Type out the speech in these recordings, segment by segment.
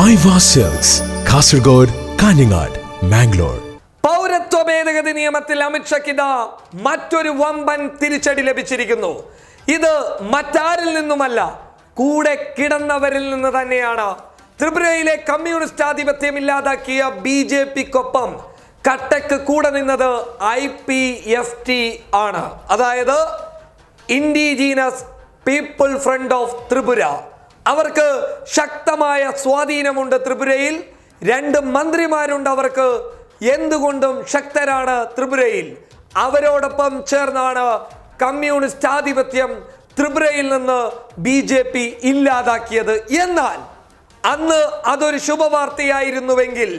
Cells Kasaragod Kanhangad Mangalore പൗരത്വ ഭേദഗതി നിയമത്തിൽ അമിത്ഷയ്ക്കിത മറ്റൊരു വമ്പൻ തിരിച്ചടി ലഭിച്ചിരിക്കുന്നു. ഇത് മറ്റാരിൽ നിന്നുമല്ല കൂടെ കിടന്നവരിൽ നിന്ന് തന്നെയാണ്. ത്രിപുരയിലെ കമ്മ്യൂണിസ്റ്റ് ആധിപത്യം ഇല്ലാതാക്കിയ ബി ജെ പിക്കൊപ്പം കട്ടക്ക് കൂടെ നിന്നത് ഐ പി എഫ് ടി ആണ്. അതായത് indigenous people front of Tripura. അവർക്ക് ശക്തമായ സ്വാധീനമുണ്ട് ത്രിപുരയിൽ. രണ്ട് മന്ത്രിമാരുണ്ട് അവർക്ക് എന്തുകൊണ്ടും ശക്തരാണ് ത്രിപുരയിൽ. അവരോടൊപ്പം ചേർന്നാണ് കമ്മ്യൂണിസ്റ്റ് ആധിപത്യം ത്രിപുരയിൽ നിന്ന് ബി ജെ പി ഇല്ലാതാക്കിയത്. എന്നാൽ അന്ന് അതൊരു ശുഭവാർത്തയായിരുന്നുവെങ്കിൽ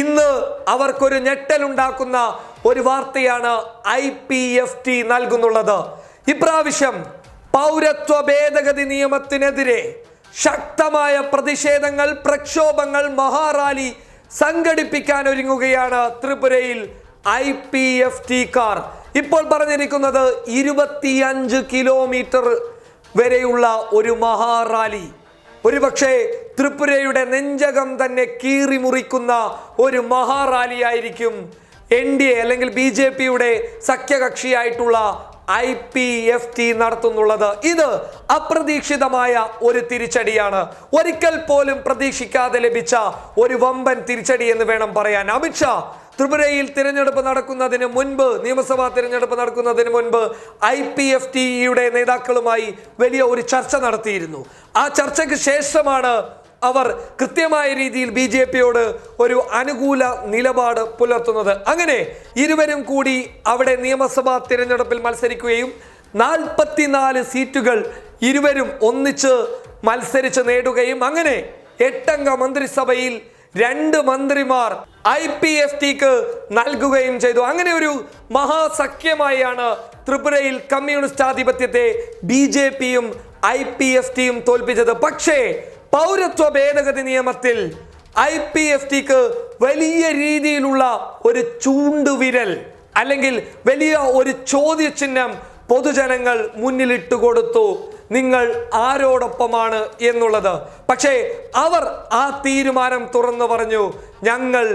ഇന്ന് അവർക്കൊരു ഞെട്ടലുണ്ടാക്കുന്ന ഒരു വാർത്തയാണ് ഐ പി എഫ് ടി നൽകുന്നുള്ളത്. ഇപ്രാവശ്യം പൗരത്വ ഭേദഗതി നിയമത്തിനെതിരെ ശക്തമായ പ്രതിഷേധങ്ങൾ പ്രക്ഷോഭങ്ങൾ മഹാറാലി സംഘടിപ്പിക്കാൻ ഒരുങ്ങുകയാണ് ത്രിപുരയിൽ ഐ പി എഫ് ടി കാർ. ഇപ്പോൾ പറഞ്ഞിരിക്കുന്നത് ഇരുപത്തിയഞ്ച് കിലോമീറ്റർ വരെയുള്ള ഒരു മഹാറാലി. ഒരുപക്ഷെ ത്രിപുരയുടെ നെഞ്ചകം തന്നെ കീറി മുറിക്കുന്ന ഒരു മഹാറാലിയായിരിക്കും എൻ ഡി എ അല്ലെങ്കിൽ ബി ജെ പിയുടെ സഖ്യകക്ഷിയായിട്ടുള്ള ഐ പി എഫ് ടി നടത്തുന്നുള്ളത്. ഇത് അപ്രതീക്ഷിതമായ ഒരു തിരിച്ചടിയാണ്. ഒരിക്കൽ പോലും പ്രതീക്ഷിക്കാതെ ലഭിച്ച ഒരു വമ്പൻ തിരിച്ചടി എന്ന് വേണം പറയാൻ. അമിത്ഷാ ത്രിപുരയിൽ തിരഞ്ഞെടുപ്പ് നടക്കുന്നതിന് മുൻപ് നിയമസഭാ തിരഞ്ഞെടുപ്പ് നടക്കുന്നതിന് മുൻപ് ഐ പി എഫ് ടിയുടെ നേതാക്കളുമായി വലിയ ഒരു ചർച്ച നടത്തിയിരുന്നു. ആ ചർച്ചയ്ക്ക് ശേഷമാണ് അവർ കൃത്യമായ രീതിയിൽ ബി ജെ പിയോട് ഒരു അനുകൂല നിലപാട് പുലർത്തുന്നത്. അങ്ങനെ ഇരുവരും കൂടി അവിടെ നിയമസഭാ തിരഞ്ഞെടുപ്പിൽ മത്സരിക്കുകയും നാൽപ്പത്തിനാല് സീറ്റുകൾ ഇരുവരും ഒന്നിച്ച് മത്സരിച്ച് നേടുകയും അങ്ങനെ എട്ടംഗ മന്ത്രിസഭയിൽ രണ്ട് മന്ത്രിമാർ ഐ പി എഫ് ടിക്ക് നൽകുകയും ചെയ്തു. അങ്ങനെ ഒരു മഹാസഖ്യമായാണ് ത്രിപുരയിൽ കമ്മ്യൂണിസ്റ്റ് ആധിപത്യത്തെ ബി ജെ പിയും ഐ പി എഫ് ടിയും തോൽപ്പിച്ചത്. പക്ഷേ പൗരത്വ ഭേദഗതി നിയമത്തിൽ ഐ പി എഫ് ടിക്ക് വലിയ രീതിയിലുള്ള ഒരു ചൂണ്ടുവിരൽ അല്ലെങ്കിൽ വലിയ ഒരു ചോദ്യചിഹ്നം പൊതുജനങ്ങൾ മുന്നിലിട്ട് കൊടുത്തു. നിങ്ങൾ ആരോടൊപ്പമാണ് എന്നുള്ളത്. പക്ഷേ അവർ ആ തീരുമാനം തുറന്നു പറഞ്ഞു ഞങ്ങൾ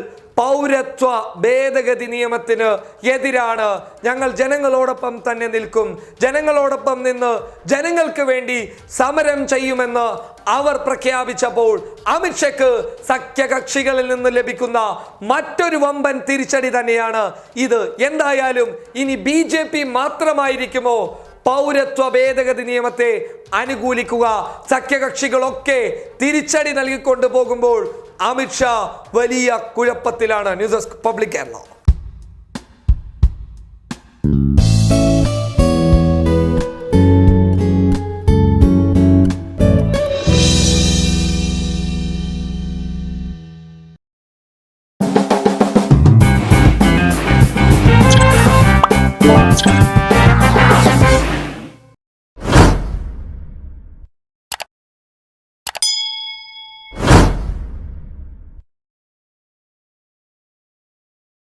പൗരത്വ ഭേദഗതി നിയമത്തിന് എതിരാണ്. ഞങ്ങൾ ജനങ്ങളോടൊപ്പം തന്നെ നിൽക്കും. ജനങ്ങളോടൊപ്പം നിന്ന് ജനങ്ങൾക്ക് വേണ്ടി സമരം ചെയ്യുമെന്ന് അവർ പ്രഖ്യാപിച്ചപ്പോൾ അമിത്ഷയ്ക്ക് സഖ്യകക്ഷികളിൽ നിന്ന് ലഭിക്കുന്ന മറ്റൊരു വമ്പൻ തിരിച്ചടി തന്നെയാണ് ഇത്. എന്തായാലും ഇനി ബി ജെ പി മാത്രമായിരിക്കുമോ പൗരത്വ ഭേദഗതി നിയമത്തെ അനുകൂലിക്കുക? സഖ്യകക്ഷികളൊക്കെ തിരിച്ചടി നൽകിക്കൊണ്ടു പോകുമ്പോൾ അമിത്ഷാ വലിയ കുഴപ്പത്തിലാണ് ന്യൂസ് ഡെസ്ക് പബ്ലിക് കേരള.